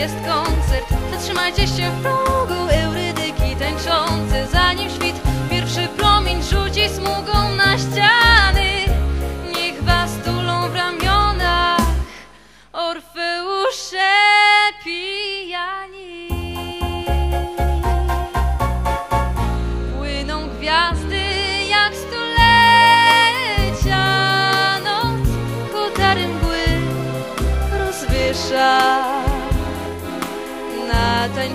jest koncert. Zatrzymajcie się w progu Eurydyki tańczące Zanim świt. Pierwszy promień rzuci smugą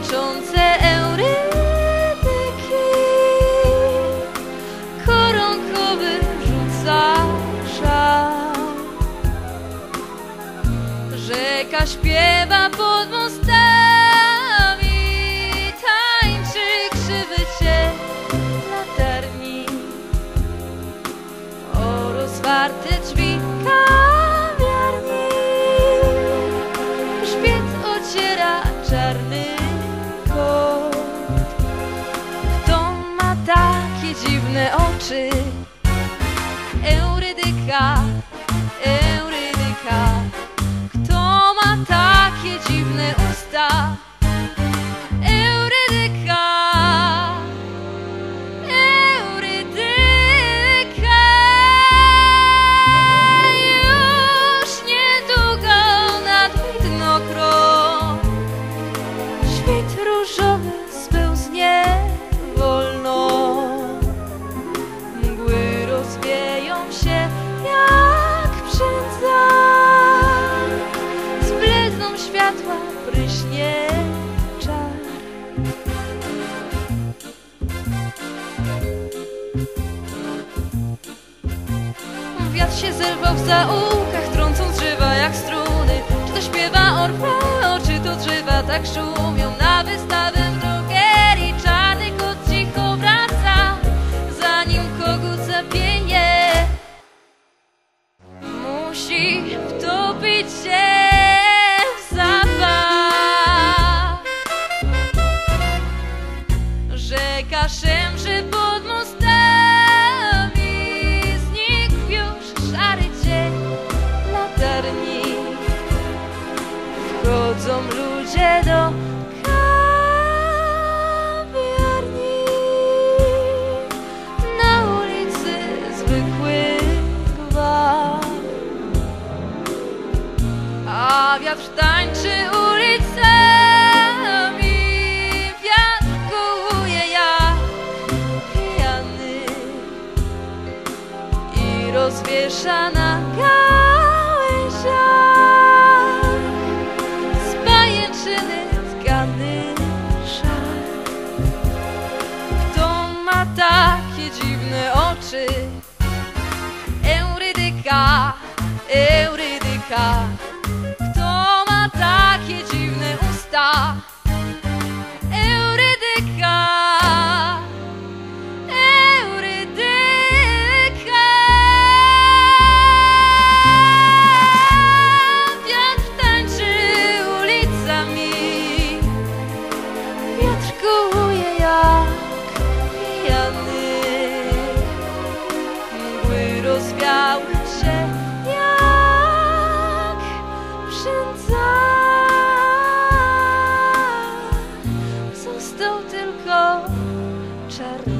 tańczące eurydyki Koronkowy rzuca szal Rzeka śpiewa pod mostami. Tańczy krzywy cień latarni O rozwarte drzwi kawiarni. Grzbiet ociera czarny oczy? Eurydyka, Wiatr się zerwał w zaułkach, trącąc drzewa jak struny. Czy to śpiewa Orfeo, czy to drzewa tak szumią ludzie do kawiarni Na ulicy zwykły gwar A wiatr tańczy ulicami Wiatr kołuje jak pijany I rozwiesza na gałęziach oczy? Eurydyka, Eurydyka Kto ma takie dziwne usta? escuchar.